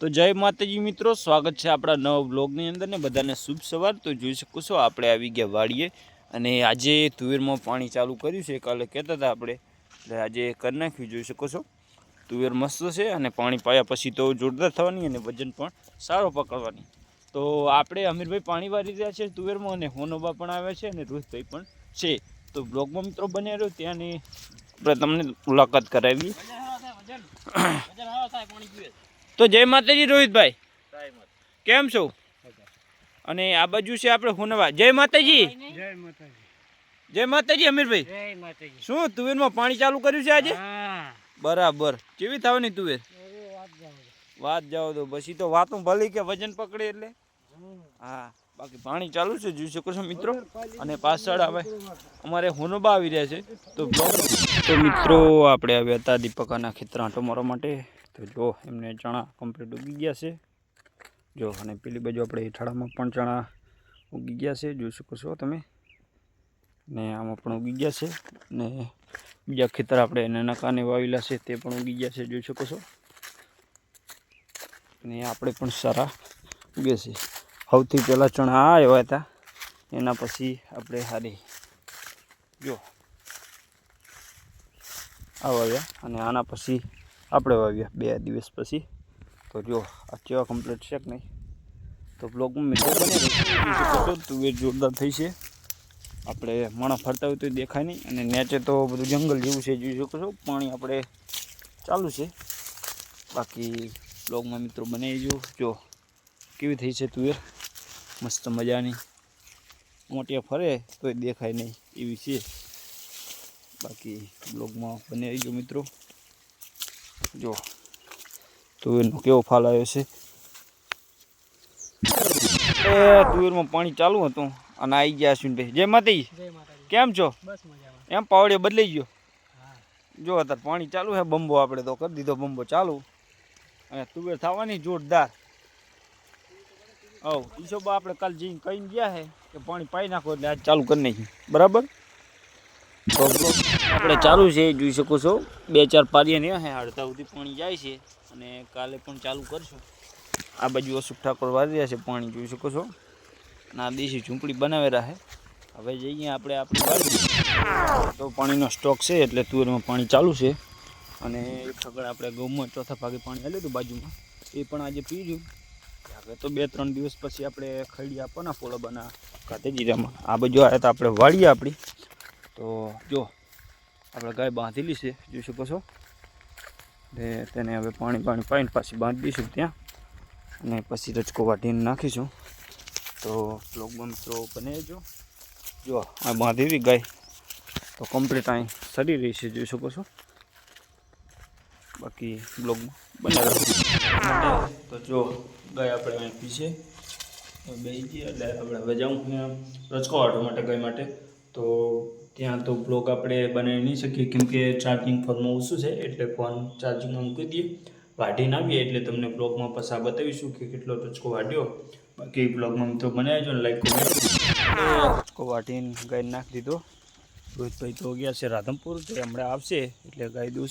તો જય માતાજી મિત્રો, સ્વાગત છે આપણા નવા બ્લોગની અંદર ને બધાને શુભ સવાર. તો જોઈ શકો છો, આપણે આવી ગયા વાડીએ અને આજે તુવેરમાં પાણી ચાલુ કર્યું છે. કાલે કહેતા હતા આપણે, એટલે આજે કરી નાખ્યું, જોઈ શકો છો. તુવેર મસ્ત છે અને પાણી પાયા પછી તો જોરદાર થવાની અને વજન પણ સારો પકડવાની. તો આપણે અમીરભાઈ પાણી વાળી રહ્યા છે તુવેરમાં અને હોનોબા પણ આવ્યા છે અને રોહિતભાઈ પણ છે. તો બ્લોગમાં મિત્રો બન્યા રહ્યો ત્યાંની આપણે તમને મુલાકાત કરાવી તો જય માતાજી રોહિતભાઈ. કેમ છો? અને આ બાજુ છે આપણે હુનવા. જય માતાજી. જય માતાજી. જય માતાજી અમીરભાઈ. જય માતાજી. શું તુવેરમાં પાણી ચાલુ કર્યું છે આજે? હા. બરાબર. કેવી થવાની તુવેર? વાત જાઓ તો પછી તો વાતું ભલી કે વજન પકડે એટલે? હા. બાકી પાણી ચાલુ છે. જોઈ શકો છો મિત્રો. અને પાછળ આવે અમારે હુનબા આવી રહ્યા છે. તો તો મિત્રો આપણે આવ્યા હતા દીપકાના ખેતર આંટો મારવા માટે. તો જો, એમને ચણા કમ્પ્લીટ ઉગી ગયા છે. જો, અને પેલી બાજુ આપણે હેઠાળામાં પણ ચણા ઉગી ગયા છે. જોઈ શકો છો તમે. ને આમાં પણ ઉગી ગયા છે. ને બીજા ખેતર આપણે નાના કાને વાવેલા છે, તે પણ ઉગી ગયા છે. જોઈ શકો છો. ને આપણે પણ સારા ઉગે છે. સૌથી પહેલાં ચણા આ આવ્યા હતા. એના પછી આપણે હારી. જો આવ્યા અને આના પછી આપણે વાવ્યા બે દિવસ પછી. તો જો, આ કેવા કમ્પ્લીટ છે કે નહીં? તો બ્લોગમાં મિત્રો બને તુવેર જોરદાર થઈ છે. આપણે માણા ફરતા હોય તો દેખાય નહીં. અને નેચે તો બધું જંગલ જેવું છે, જોઈ શકો છો. પાણી આપણે ચાલુ છે. બાકી બ્લોગમાં મિત્રો બનાવી જો. કેવી થઈ છે તુવેર મસ્ત મજાની. મોટિયા ફરે તોય દેખાય નહીં એવી છે. બાકી બ્લોગમાં બનાવી જો મિત્રો. જો. તુવેરનો કેવો ફાલ આવ્યો છે? એ તુવેરમાં પાણી ચાલુ હતું અને આવી ગયા અશ્વિનભાઈ જય માતાજી. જય માતાજી. કેમ છો? એમ પાવડીએ બદલાઈ ગયો? જો અત્યારે પાણી ચાલુ છે બંબો આપણે તો કરી દીધો બંબો ચાલુ. અને તુવેર થવાની જોરદાર. હવ ઈશોબા આપણે કાલ જઈને કહીને ગયા છે કે પાણી પાઈ નાખો એટલે આજ ચાલુ કરી નાખ્યું બરાબર? આપણે ચાલુ છે, જોઈ શકો છો. બે ચાર નહીં હે અડધા સુધી પાણી જાય છે અને કાલે પણ ચાલુ કરશું. આ બાજુ અશોક ઠાકોર વારી રહ્યા છે, પાણી જોઈ શકો છો. ના દેશી ઝૂંપડી બનાવેલા છે. હવે જઈએ આપણે આપણી તો પાણીનો સ્ટોક છે, એટલે તુવેરમાં પાણી ચાલુ છે. અને એક આગળ આપણે ઘઉંમાં ચોથા ભાગે પાણી હાલ્યું હતું બાજુમાં. એ પણ આજે પી રહ્યું હવે તો બે ત્રણ દિવસ પછી આપણે ખડીયા આપવાના પોળબાના કાતે જીરામાં આ બાજુ આવ્યા તો આપણે વાળીએ આપણી. તો જો, આપણે ગાય બાંધેલી છે, જોઈ શકો છો. ને તેને હવે પાણી પાણી પાઈને પાછી બાંધી દઈશું ત્યાં. અને પછી રચકો વાટીને નાખીશું. તો બ્લોગમાં મિત્રો બને જો જો, આ બાંધેલી ગાય તો કમ્પ્લીટ અહીં સડી રહી છે, જોઈ શકો છો. બાકી બ્લોગમાં બને રહો તો જો, ગાય આપણે અહીં પીછે બે ગઈ એટલે આપણે હવે જાઉં રચકો વાટવા માટે, ગાય માટે. તો ત્યાં તો બ્લોગ આપણે બનાવી નહીં શકીએ, કેમ કે ચાર્જિંગ ફોનમાં ઓછું છે, એટલે ફોન ચાર્જિંગમાં મૂકી દઈએ. વાઢીને આવીએ, એટલે તમને બ્લોગમાં પાછા બતાવીશું કે કેટલો ટચકો વાઢ્યો. બાકી બ્લોગમાં મિત્રો બનાવજો ને લાઈક ટચકો વાટીને ગાય નાખી દીધો. રોહિતભાઈ તો ગયા છે રાધનપુર, તે હમણાં આવશે, એટલે ગાય દઉં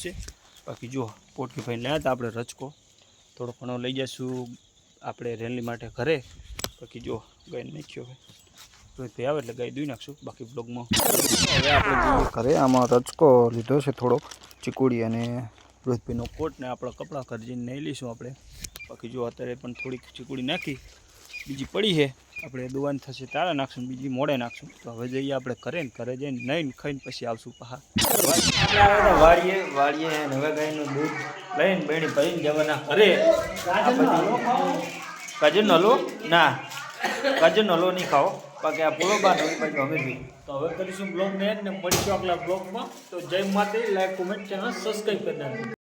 બાકી જો પોટકીભાઈ લાયા હતા આપણે રચકો થોડો ઘણો લઈ જઈશું આપણે રેલી માટે ઘરે. બાકી જો ગાય નાખ્યો હવે. રોહિતભાઈ આવે એટલે ગાય દઈ નાખશું બાકી બ્લોગમાં હવે આપણે ઘરે, આમાં રચકો લીધો છે થોડોક, ચીકુડી અને રોહિતભાઈનો કોટ ને આપણા કપડાં ઘર નહીં લઈશું આપણે. બાકી જો અત્યારે પણ થોડીક ચીકુડી નાખી, બીજી પડી છે, આપણે દુવાન થશે તારા નાખશું બીજી મોડે નાખશું. તો હવે જઈએ આપણે ઘરે ને, ઘરે જઈને નહીં ખાઈને પછી આવશું પહા વાળીએ વાળીએ હવે ગાયનું દૂધ લઈને બેણી ભરીને જવાના ઘરે. કાજરનો હલવો ના. કાજરનો હલવો નહીં ખાઓ. બાકી આ પૂરો બાર બાજુ અમે બી તો હવે કરીશું બ્લોગ ને મળીશું આગલા બ્લોગમાં. તો જય માતે લાઈક કોમેન્ટ ચેનલ સબસ્ક્રાઈબ કરી